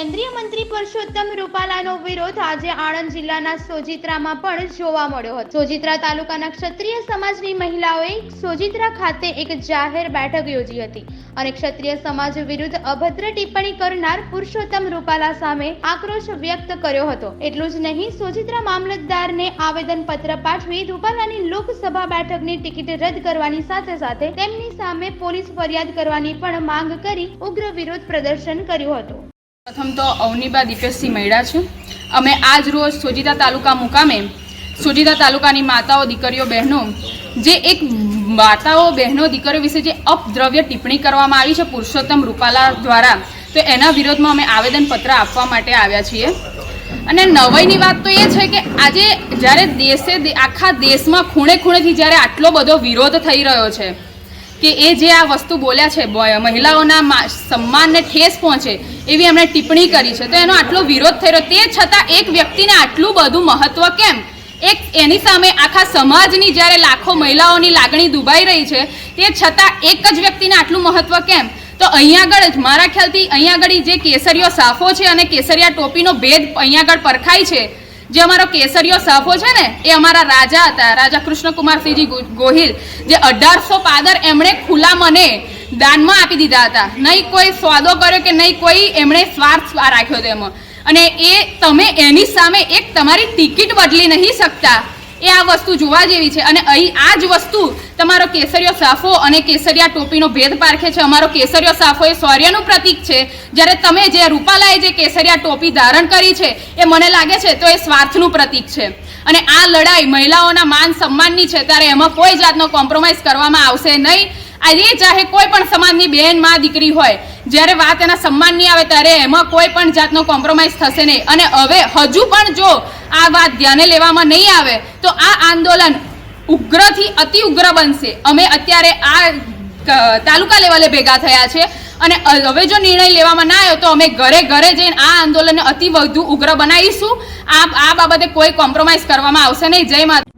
કેન્દ્રીય મંત્રી પરસોત્તમ રૂપાલાનો વિરોધ આજે આણંદ જિલ્લાના સોજિત્રામાં પણ જોવા મળ્યો હતો. સોજિત્રા તાલુકાના ક્ષત્રિય સમાજની મહિલાઓએ સોજિત્રા ખાતે એક જાહેર બેઠક યોજી હતી અને ક્ષત્રિય સમાજ વિરુદ્ધ અભદ્ર ટિપ્પણી કરનાર પુરુષોત્તમ રૂપાલા સામે આક્રોશ વ્યક્ત કર્યો હતો. એટલું જ નહીં, સોજિત્રા મામલતદારને આવેદન પત્ર પાઠવી રૂપાલાની લોકસભા બેઠકની ટિકિટ રદ કરવાની સાથે સાથે તેમની સામે પોલીસ ફરિયાદ કરવાની પણ માંગ કરી ઉગ્ર વિરોધ પ્રદર્શન કર્યું હતું. પ્રથમ તો અવનીબા દીપેશસિંહ મૈડા છું. અમે આજ રોજ સોજીતા તાલુકા મુકામે સોજીતા તાલુકાની માતાઓ, દીકરીઓ, બહેનો, જે એક માતાઓ, બહેનો, દીકરીઓ વિશે જે અપદ્રવ્ય ટિપ્પણી કરવામાં આવી છે પુરુષોત્તમ રૂપાલા દ્વારા, તો એના વિરોધમાં અમે આવેદનપત્ર આપવા માટે આવ્યા છીએ. અને નવાઈની વાત તો એ છે કે આજે જ્યારે દેશે, આખા દેશમાં ખૂણે ખૂણેથી જ્યારે આટલો બધો વિરોધ થઈ રહ્યો છે કે એ જે આ વસ્તુ બોલ્યા છે મહિલાઓના સન્માનને ઠેસ પહોંચે એવી એમણે ટિપ્પણી કરી છે. તો એનો આટલો વિરોધ રહ્યો તે છતાં એક વ્યક્તિને આટલું બધું મહત્વ કેમ? એક એની સામે આખા સમાજની જ્યારે લાખો મહિલાઓની લાગણી દુભાઈ રહી છે, તે છતાં એક જ વ્યક્તિને આટલું મહત્વ કેમ? તો અહીંયા આગળ જ, મારા ખ્યાલથી અહીંયા આગળ જે કેસરીયો સાફો છે અને કેસરિયા ટોપીનો ભેદ અહીંયા આગળ પરખાય છે જે અમારો કેસરીયો સાફો છે ને, એ અમારા રાજા હતા, રાજા કૃષ્ણકુમારસિંહજી ગોહિલ. જે અઢારસો પાદર એમણે ખુલ્લા મને દાનમાં આપી દીધા હતા. નહીં કોઈ સ્વાદો કર્યો કે નહીં કોઈ એમણે સ્વાર્થ રાખ્યો તેમાં અને એ તમે એની સામે એક તમારી ટિકિટ બદલી નહીં શકતા. એ આ વસ્તુ જોવા જેવી છે. અને અહીં આ જ વસ્તુ તમારો કેસરિયો સાફો અને કેસરિયા ટોપીનો ભેદ પારખે છે. અમારો કેસરિયો સાફો એ શૌર્યનું પ્રતીક છે. જ્યારે તમે જે રૂપાલાએ જે કેસરિયા ટોપી ધારણ કરી છે, એ મને લાગે છે તો એ સ્વાર્થનું પ્રતીક છે. અને આ લડાઈ મહિલાઓના માન સન્માનની છે, ત્યારે એમાં કોઈ જાતનો કોમ્પ્રોમાઇઝ કરવામાં આવશે નહીં. આજે ચાહે કોઈ પણ સમાજની બહેનમાં, દીકરી હોય જ્યારે વાત એના સન્માનની આવે ત્યારે એમાં કોઈ પણ જાતનો કોમ્પ્રોમાઇઝ થશે નહીં. અને હવે હજુ પણ જો આ વાત ધ્યાને લેવામાં નહીં આવે, તો આ આંદોલન ઉગ્રથી અતિ ઉગ્ર બનશે. અમે અત્યારે આ તાલુકા લેવલે ભેગા થયા છે. અને હવે જો નિર્ણય લેવામાં ના આવ્યો, તો અમે ઘરે ઘરે જઈને આ આંદોલનને અતિ વધુ ઉગ્ર બનાવીશું. આ આ બાબતે કોઈ કોમ્પ્રોમાઇઝ કરવામાં આવશે નહીં. જય માતા